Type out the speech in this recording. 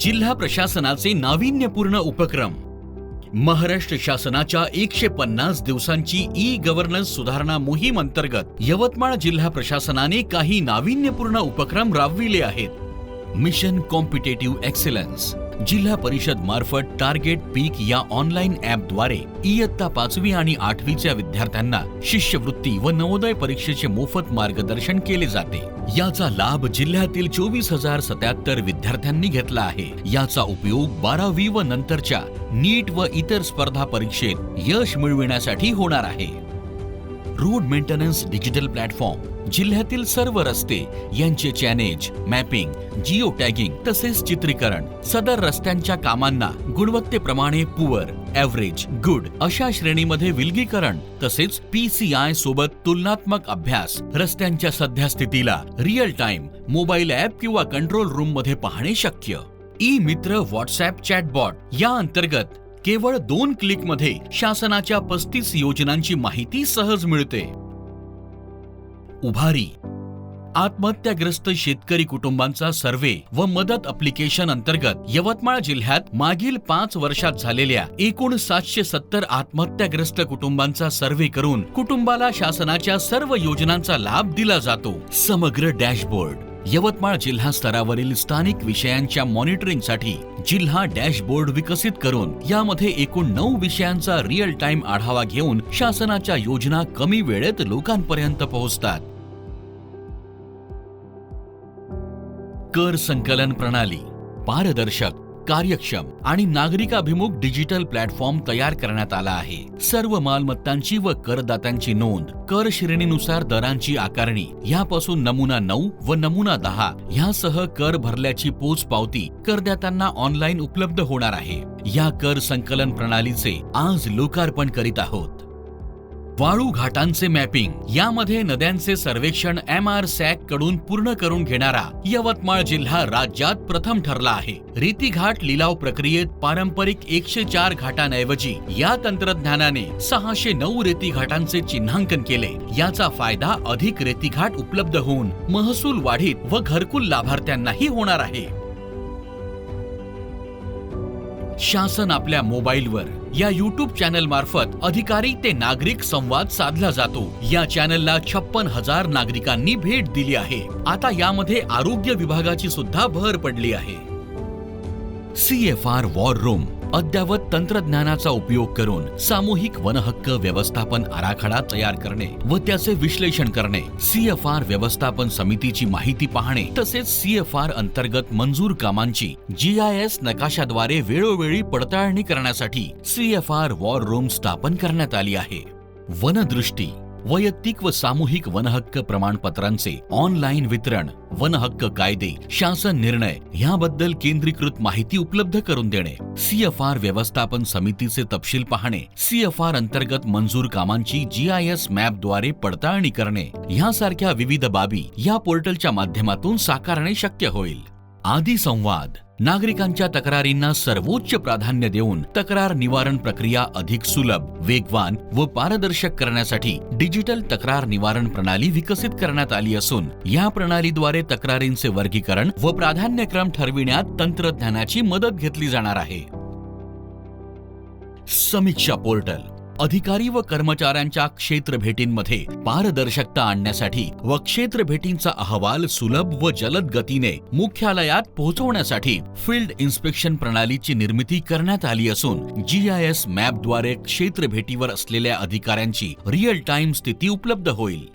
जिल्हा प्रशासनाचे नाविन्यपूर्ण उपक्रम. महाराष्ट्र शासनाच्या एकशे पन्नास दिवसांची ई गव्हर्नन्स सुधारणा मोहीम अंतर्गत यवतमाळ जिल्हा प्रशासनाने काही नाविन्यपूर्ण उपक्रम राबविले आहेत. Mission competitive excellence. जिल्हा परिषद मार्फत टार्गेट पीक या ऑनलाईन ॲपद्वारे इयत्ता पाचवी आणि आठवीच्या विद्यार्थ्यांना शिष्यवृत्ती व नवोदय परीक्षेचे मोफत मार्गदर्शन केले जाते. याचा लाभ जिल्ह्यातील चोवीस हजार सत्याहत्तर विद्यार्थ्यांनी घेतला आहे. याचा उपयोग बारावी व नंतरच्या नीट व इतर स्पर्धा परीक्षेत यश मिळविण्यासाठी होणार आहे. रोड मेंटेनन्स डिजिटल प्लॅटफॉर्म जिल्ह्यातील सर्व रस्ते यांचे चॅनेज मॅपिंग जिओ टॅगिंग तसेच चित्रीकरण सदर रस्त्यांच्या कामांना गुणवत्तेप्रमाणे पुअर ॲव्हरेज गुड अशा श्रेणीमध्ये विलगीकरण तसेच पीसीआय सोबत तुलनात्मक अभ्यास रस्त्यांच्या सध्या स्थितीला रिअल टाइम मोबाईल ॲप किंवा कंट्रोल रूममध्ये पाहणे शक्य. ई मित्र व्हॉट्सॲप चॅटबॉट या अंतर्गत केवळ दोन क्लिकमध्ये शासनाच्या पस्तीस योजनांची माहिती सहज मिळते. उभारी. आत्महत्याग्रस्त शेतकरी कुटुंबांचा सर्वे व मदत अप्लिकेशन अंतर्गत यवतमाळ जिल्ह्यात मागील पाच वर्षात झालेल्या एकूण सातशे सत्तर आत्महत्याग्रस्त कुटुंबांचा सर्वे करून कुटुंबाला शासनाच्या सर्व योजनांचा लाभ दिला जातो. समग्र डॅशबोर्ड. यवतमाळ जिल्हा स्तरावरील स्थानिक विषयांच्या मॉनिटरिंगसाठी जिल्हा डॅशबोर्ड विकसित करून यामध्ये एकूण नऊ विषयांचा रिअल टाइम आढावा घेऊन शासनाच्या योजना कमी वेळेत लोकांपर्यंत पोहोचतात. कर संकलन प्रणाली पारदर्शक कार्यक्षम आणि नागरिकाभिमुख डिजिटल प्लॅटफॉर्म तयार करण्यात आला आहे. सर्व मालमत्तांची व करदात्यांची नोंद कर श्रेणीनुसार दरांची आकारणी ह्यापासून नमुना नऊ व नमुना दहा ह्यासह कर भरल्याची पोच पावती करदात्यांना ऑनलाईन उपलब्ध होणार आहे. या कर संकलन प्रणालीचे आज लोकार्पण करीत आहोत. वाळू घाटांचे मॅपिंग यामध्ये नद्यांचे सर्वेक्षण एम आर सॅककडून पूर्ण करून घेणारा यवतमाळ जिल्हा राज्यात प्रथम ठरला आहे. रेती घाट लिलाव प्रक्रियेत पारंपरिक एकशे चार घाटांऐवजी या तंत्रज्ञानाने सहाशे नऊ रेती घाटांचे चिन्हांकन केले. याचा फायदा अधिक रेती घाट उपलब्ध होऊन महसूल वाढीत व घरकुल लाभार्थ्यांनाही होणार आहे. शासन आपल्या मोबाईलवर या युट्यूब चॅनल मार्फत अधिकारी ते नागरिक संवाद साधला जातो. या चॅनलला छप्पन हजार नागरिकांनी भेट दिली आहे. आता यामध्ये आरोग्य विभागाची सुद्धा भर पडली आहे. C F R war room अद्ययावत तंत्रज्ञानाचा उपयोग करून सामूहिक वनहक्क व्यवस्थापन आराखडा तयार करणे व त्याचे विश्लेषण करणे सी एफ आर व्यवस्थापन समितीची माहिती पाहणे तसेच सी एफ आर अंतर्गत मंजूर कामांची जी आय एस नकाशाद्वारे वेळोवेळी पडताळणी करण्यासाठी C F R war room स्थापन करण्यात आली आहे. वनदृष्टी वैयक्तिक व सामूहिक वनहक्क प्रमाणपत्रांचे ऑनलाईन वितरण वनहक्क कायदे शासन निर्णय ह्याबद्दल केंद्रीकृत माहिती उपलब्ध करून देणे सीएफआर व्यवस्थापन समितीचे तपशील पाहणे सीएफआर अंतर्गत मंजूर कामांची जीआयएस मॅपद्वारे पडताळणी करणे ह्यासारख्या विविध बाबी या पोर्टलच्या माध्यमातून साकारणे शक्य होईल. आदी संवाद. नागरिकांच्या तक्रारींना सर्वोच्च प्राधान्य देऊन तक्रार निवारण प्रक्रिया अधिक सुलभ वेगवान व पारदर्शक करण्यासाठी डिजिटल तक्रार निवारण प्रणाली विकसित करण्यात आली असून या प्रणालीद्वारे तक्रारींचे वर्गीकरण व प्राधान्यक्रम ठरविण्यात तंत्रज्ञानाची मदत घेतली जाणार आहे. समीक्षा पोर्टल अधिकारी व कर्मचाऱ्यांच्या क्षेत्र भेटींमध्ये पारदर्शकता आणण्यासाठी व क्षेत्र भेटींचा अहवाल सुलभ व जलद गतीने मुख्यालयात पोहोचवण्यासाठी फील्ड इन्स्पेक्शन प्रणालीची निर्मिती करण्यात आली असून जीआयएस मॅपद्वारे क्षेत्र भेटीवर असलेल्या अधिकाऱ्यांची रिअल टाइम स्थिती उपलब्ध होईल.